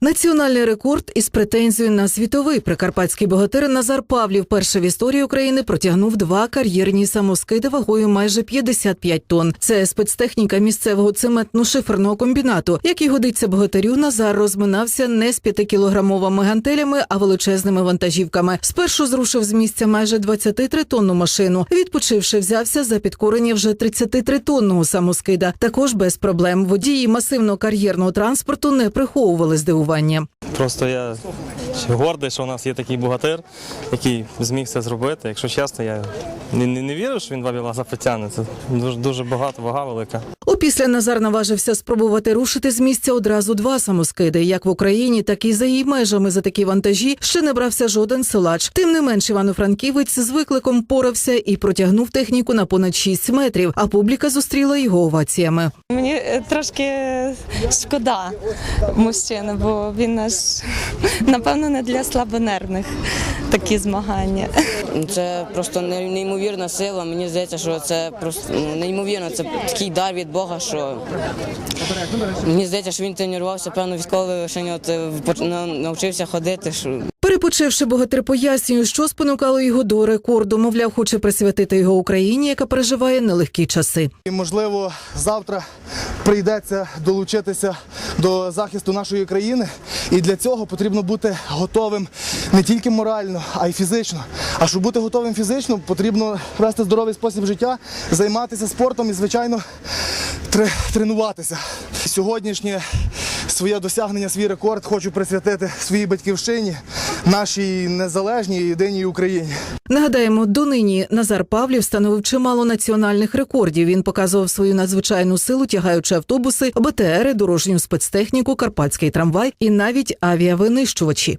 Національний рекорд із претензією на світовий прикарпатський богатир Назар Павлів перший в історії України протягнув два кар'єрні самоскиди вагою майже 55 тонн. Це спецтехніка місцевого цементно-шиферного комбінату. Як і годиться богатирю, Назар розминався не з 5-кілограмовими гантелями, а величезними вантажівками. Спершу зрушив з місця майже 23-тонну машину. Відпочивши, взявся за підкорення вже 33-тонного самоскида. Також без проблем водії масивного кар'єрного транспорту не приховували здивування. Просто я гордий, що у нас є такий богатир, який зміг це зробити. Якщо чесно, я не, не, не вірив, що він два білаза потягне. Це дуже, дуже багато, вага велика. Опісля Назар наважився спробувати рушити з місця одразу два самоскиди. Як в Україні, так і за її межами за такі вантажі ще не брався жоден силач. Тим не менш, Івано-Франківець з викликом порався і протягнув техніку на понад 6 метрів. А публіка зустріла його оваціями. Мені е, трошки шкода мужчини, бо він наш напевно не для слабонервних такі змагання. Це просто неймовірна сила. Мені здається, що це просто ну, неймовірно. Це такий дар від Бога, що мені здається, що він тренувався, певно, відколи лише е, навчився ходити. Перепочивши, богатир пояснює, що спонукало його до рекорду. Мовляв, хоче присвятити його Україні, яка переживає нелегкі часи. І, можливо, завтра прийдеться долучитися до захисту нашої країни. І для цього потрібно бути готовим не тільки морально, а й фізично. А щоб бути готовим фізично, потрібно вести здоровий спосіб життя, займатися спортом і, звичайно, тре- тренуватися. Сьогоднішнє своє досягнення, свій рекорд хочу присвятити своїй батьківщині, нашій незалежній єдиній Україні. Нагадаємо, донині Назар Павлів встановив чимало національних рекордів. Він показував свою надзвичайну силу, тягаючи автобуси, БТРи, дорожню спецтехніку, карпатський трамвай і навіть авіавинищувачі.